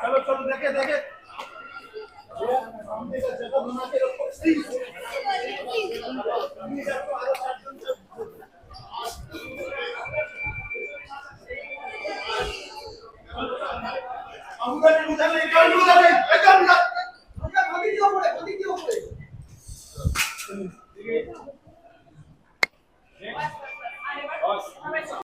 चलो चलो देखे देखे जगह बना के रखो 嗯因